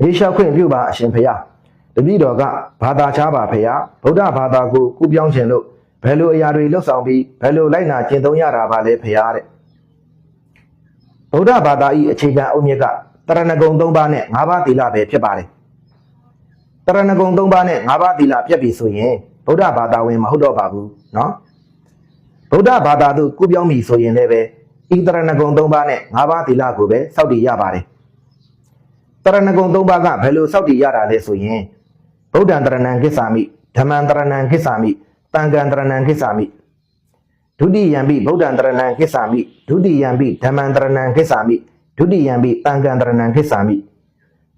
မေးလျှောက်ခွင့်ပြုပါအရှင်ဖရာတပည့်တော်ကဘာသာချပါဖရာဗုဒ္ဓဘာသာကိုကူးပြောင်းခြင်းလို့ဘယ်လိုအရာတွေလှုပ်ဆောင်ပြီးဘယ်လိုလိုက်နာကျင့်သုံးရတာပါလဲဖရာတဲ့ဗုဒ္ဓဘာသာဤအခြေခံအုတ်မြစ်ကတရဏဂုံ၃ပါးနဲ့၅ပါးသီလပဲဖြစ်ပါတယ်တရဏဂုံ၃ပါးနဲ့၅ပါးသီလပြတ်ပြီဆိုရင်ဗုဒ္ဓဘာသာဝင်မဟုတ်တော့ပါဘူးเนาะဗုဒ္ဓဘာသာသို့ကူးပြောင်းပြီဆိုရင်လည်းပဲဤတရဏဂုံ၃ပါးနဲ့၅ပါးသီလကိုပဲစောင့်တည်ရပါတယ် တရဏဂုံ၃ပါးကဘယ်လိုစောင့်တည်ရတာလဲဆိုရင်ဗုဒ္ဓံတရဏံကိစ္ဆာမိဓမ္မံတရဏံကိစ္ဆာမိတန်ခံတရဏံကိစ္ဆာမိဒုတိယံပိဗုဒ္ဓံတရဏံကိစ္ဆာမိဒုတိယံပိဓမ္မံတရဏံကိစ္ဆာမိဒုတိယံပိတန်ခံတရဏံကိစ္ဆာမိ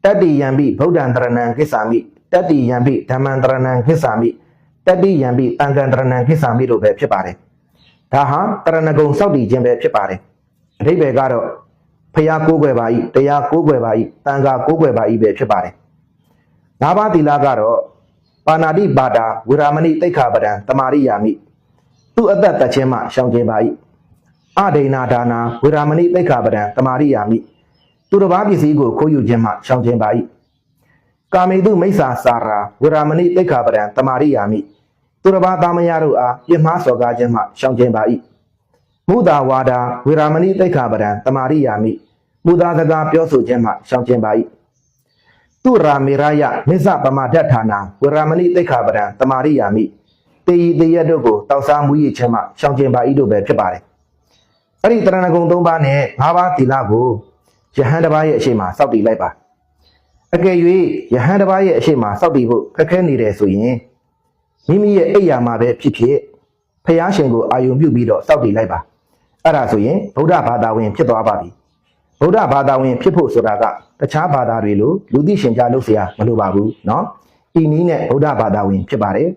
တတိယံပိဗုဒ္ဓံတရဏံကိစ္ဆာမိတတိယံပိဓမ္မံတရဏံကိစ္ဆာမိတတိယံပိတန်ခံတရဏံကိစ္ဆာမိတို့ပဲဖြစ်ပါတယ်ဒါဟာတရဏဂုံစောင့်တည်ခြင်းပဲဖြစ်ပါတယ်အဓိပ္ပာယ်ကတော့ ဖျားကိုးကွယ်ပါ၏တရားကိုးကွယ်ပါ၏တန်ခါကိုးကွယ်ပါ၏ပဲဖြစ်ပါတယ်။၅ပါးသီလကတော့ပါဏာတိပါဒာဝေရမဏိတိတ်ခာပဒံတမာရိယာမိသူအသက်သက်ချင်းမှရှောင်ကျင်ပါ၏အဒိဏဒါနာဝေရမဏိတိတ်ခာပဒံတမာရိယာမိသူတစ်ပါးပစ္စည်းကိုခိုးယူခြင်းမှရှောင်ကျင်ပါ၏ကာမေတုမိစ္ဆာစာရာဝေရမဏိတိတ်ခာပဒံတမာရိယာမိသူတစ်ပါးသားမယားတို့အားပြင်းမှားစော်ကားခြင်းမှရှောင်ကျင်ပါ၏မုဒာဝါဒာဝေရမဏိတိတ်ခာပဒံတမာရိယာမိ မူသားစကားပြောဆိုခြင်းမှရှောင်ကျင်ပါ၏သူရာမေရယနိစ္စပမာဒဌာနာဝရမဏိတိတ်ခာပဒံတမာရိယာမိတေယီတေယတို့ကိုတောက်စားမူရခြင်းမှရှောင်ကျင်ပါ၏တို့ပဲဖြစ်ပါတယ်အဲ့ဒီတရဏဂုံ၃ပါးနဲ့၅ပါးသီလကိုယဟန်တစ်ပါးရဲ့အရှိမစောက်တည်လိုက်ပါအကယ်၍ယဟန်တစ်ပါးရဲ့အရှိမစောက်တည်ဖို့ခက်ခဲနေတယ်ဆိုရင်မိမိရဲ့အိယာမှာပဲဖြစ်ဖြစ်ဖះရှင်ကိုအာယုံပြုပြီးတော့စောက်တည်လိုက်ပါအဲ့ဒါဆိုရင်ဗုဒ္ဓဘာသာဝင်ဖြစ်သွားပါပြီ ဗုဒ္ဓဘာသာဝင်ဖြစ်ဖို့ဆိုတာကတခြားဘာသာတွေလိုလူသိရှင်ကြားလုပ်เสียမလိုပါဘူးเนาะဤနည်းနဲ့ဗုဒ္ဓဘာသာဝင်ဖြစ်ပါတယ်